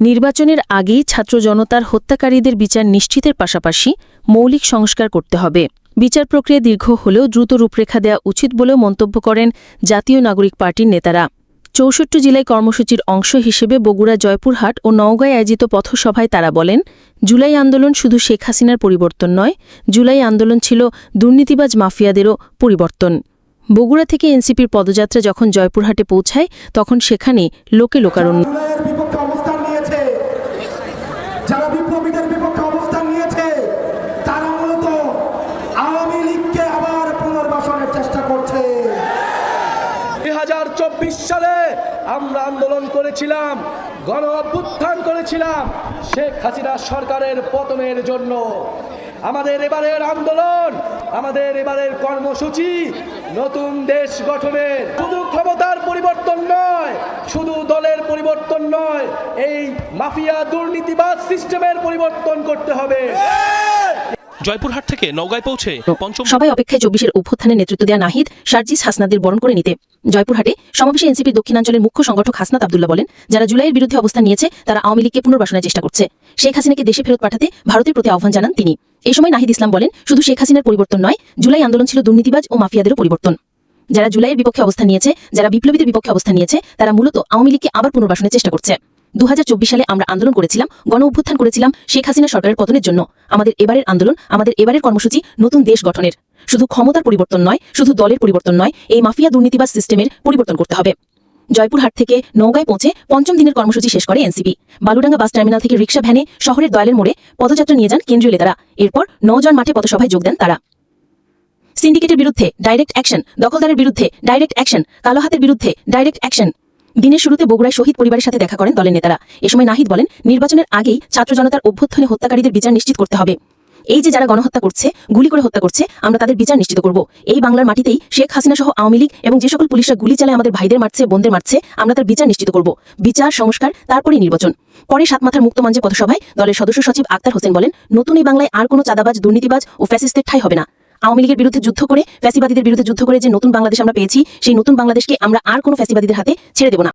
নির্বাচনের আগেই ছাত্র জনতার হত্যাকারীদের বিচার নিশ্চিতের পাশাপাশি মৌলিক সংস্কার করতে হবে। বিচার প্রক্রিয়া দীর্ঘ হলেও দ্রুত রূপরেখা দেওয়া উচিত বলেও মন্তব্য করেন জাতীয় নাগরিক পার্টির নেতারা। চৌষট্টি জেলায় কর্মসূচির অংশ হিসেবে বগুড়া, জয়পুরহাট ও নওগাঁয় আয়োজিত পথসভায় তারা বলেন, জুলাই আন্দোলন শুধু শেখ হাসিনার পরিবর্তন নয়, জুলাই আন্দোলন ছিল দুর্নীতিবাজ মাফিয়াদেরও পরিবর্তন। বগুড়া থেকে এনসিপির পদযাত্রা যখন জয়পুরহাটে পৌঁছায়, তখন সেখানে লোকে লোকারণ্য জুলাইয়ের বিপক্ষে অবস্থান নিয়েছে যারা বিপ্লবীদের বিপক্ষে অবস্থান নিয়েছে তারা মূলত আওয়ামী লীগকে আবার পুনর্বাসনের চেষ্টা করছে দুই হাজার চব্বিশ সালে আমরা আন্দোলন করেছিলাম গণ অভ্যুত্থান করেছিলাম শেখ হাসিনা সরকারের পতনের জন্য। আমাদের এবারের আন্দোলন আমাদের এবারের কর্মসূচি নতুন দেশ গঠনের। শুধু ক্ষমতার পরিবর্তন নয় শুধু দলের পরিবর্তন নয় এই মাফিয়া দুর্নীতিবাদ সিস্টেমের পরিবর্তন করতে হবে। জয়পুরহাট থেকে নওগাঁয় পৌঁছে পঞ্চম সবাই অপেক্ষায় চব্বিশের অভ্যুত্থানে নেতৃত্ব দেওয়া নাহিদ সার্জিস হাসনাদের বরণ করে নিতে। জয়পুরহাটে সমাবেশে এনসিপির দক্ষিণাঞ্চলের মুখ্য সংগঠক হাসনাত আবদুল্লাহ বলেন, যারা জুলাইয়ের বিরুদ্ধে অবস্থান নিয়েছে, তারা আওয়ামী লীগকে পুনর্বাসনের চেষ্টা করছে। শেখ হাসিনাকে দেশে ফেরত পাঠাতে ভারতের প্রতি আহ্বান জানান তিনি। এই সময় নাহিদ ইসলাম বলেন, শুধু শেখ হাসিনার পরিবর্তন নয়, জুলাই আন্দোলন ছিল দুর্নীতিবাজ ও মাফিয়াদেরও পরিবর্তন। যারা জুলাইয়ের বিপক্ষে অবস্থান নিয়েছে, যারা বিপ্লবীদের বিপক্ষে অবস্থান নিয়েছে, তারা মূলত আওয়ামী লীগকে আবার পুনর্বাসনের চেষ্টা করছে। দু হাজার চব্বিশ সালে আমরা আন্দোলন করেছিলাম, গণ অভ্যুত্থান করেছিলাম শেখ হাসিনা সরকারের পতনের জন্য। আমাদের এবারের আন্দোলন, আমাদের এবারের কর্মসূচি নতুন দেশ গঠনের। শুধু ক্ষমতার পরিবর্তন নয়, শুধু দলের পরিবর্তন নয়, এই মাফিয়া দুর্নীতিবাজ সিস্টেমের পরিবর্তন করতে হবে। জয়পুরহাট থেকে নওগাঁয় পৌঁছে পঞ্চম দিনের কর্মসূচি শেষ করে এনসিপি। বালুডাঙ্গা বাস টার্মিনাল থেকে রিক্সা ভ্যানে শহরের দয়ালের মোড়ে পদযাত্রা নিয়ে যান কেন্দ্রীয় নেতারা। এরপর নৌজন মাঠে পথসভায় যোগ দেন তারা। সিন্ডিকেটের বিরুদ্ধে ডাইরেক্ট অ্যাকশন, দখলদারের বিরুদ্ধে ডাইরেক্ট অ্যাকশন, কালোহাতের বিরুদ্ধে ডাইরেক্ট অ্যাকশন। দিনের শুরুতে বগুড়ায় শহীদ পরিবারের সাথে দেখা করেন দলের নেতারা। এ সময় নাহিদ বলেন, নির্বাচনের আগেই ছাত্র জনতার অভ্যুত্থানে হত্যাকারীদের বিচার নিশ্চিত করতে হবে। এই যে যারা গণহত্যা করছে, গুলি করে হত্যা করছে, আমরা তাদের বিচার নিশ্চিত করব। এই বাংলার মাটিতেই শেখ হাসিনা সহ আওয়ামী লীগ এবং যে সকল পুলিশরা গুলি চালায়, আমাদের ভাইদের মারছে, বোনদের মারছে, আমরা তার বিচার নিশ্চিত করব। বিচার, সংস্কার, তারপরেই নির্বাচন। পরে সাত মাথার মুক্ত মঞ্চে পথসভায় দলের সদস্য সচিব আক্তার হোসেন বলেন, নতুন এই বাংলায় আর কোনো চাঁদাবাজ, দুর্নীতিবাজ ও ফ্যাসিস্টের ঠাই হবে না। আওয়ামী লীগের বিরুদ্ধে যুদ্ধ করে, ফ্যাসিবাদীদের বিরুদ্ধে যুদ্ধ করে যে নতুন বাংলাদেশ আমরা পেয়েছি, সেই নতুন বাংলাদেশকে আমরা আর কোনো ফ্যাসিবাদীদের হাতে ছেড়ে দেব না।